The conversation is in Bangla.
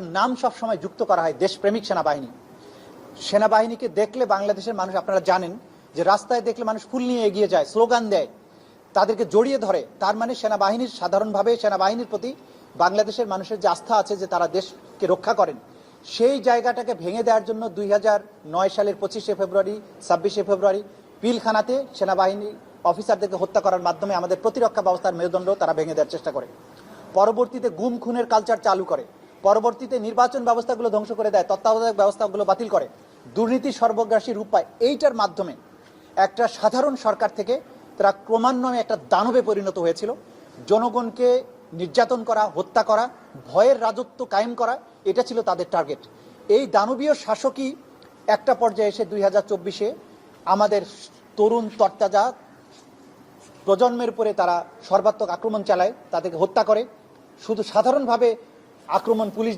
নাম সব সময় যুক্ত করা হয় দেশপ্রেমিক সেনাবাহিনী। সেনাবাহিনীকে দেখলে বাংলাদেশের মানুষ, আপনারা জানেন যে রাস্তায় দেখলে মানুষ ফুল নিয়ে এগিয়ে যায়, স্লোগান দেয়, তাদেরকে জড়িয়ে ধরে। তার মানে সেনাবাহিনীর, সাধারণভাবে সেনাবাহিনীর প্রতি বাংলাদেশের মানুষের যে আস্থা আছে যে তারা দেশকে রক্ষা করেন, সেই জায়গাটাকে ভেঙে দেওয়ার জন্য দুই সালের পঁচিশে ফেব্রুয়ারি, ছাব্বিশে ফেব্রুয়ারি পিলখানাতে সেনাবাহিনী অফিসারদেরকে হত্যা করার মাধ্যমে আমাদের প্রতিরক্ষা ব্যবস্থার মেরুদণ্ড তারা ভেঙে দেওয়ার চেষ্টা করে। পরবর্তীতে গুম, খুনের কালচার চালু করে। পরবর্তীতে নির্বাচন ব্যবস্থাগুলো ধ্বংস করে দেয়, তত্ত্বাবধায়ক ব্যবস্থাগুলো বাতিল করে। দুর্নীতি সর্বগ্রাসী রূপ পায়। এইটার মাধ্যমে একটা সাধারণ সরকার থেকে তারা ক্রমান্বয়ে একটা দানবে পরিণত হয়েছিল। জনগণকে নির্যাতন করা, হত্যা করা, ভয়ের রাজত্ব কায়েম করা, এটা ছিল তাদের টার্গেট এই দানবীয় শাসকই একটা পর্যায়ে এসে দুই হাজার চব্বিশে আমাদের তরুণ তরতাজা প্রজন্মের উপরে তারা সর্বাত্মক আক্রমণ চালায়, তাদেরকে হত্যা করে। শুধু সাধারণভাবে আক্রমণ পুলিশ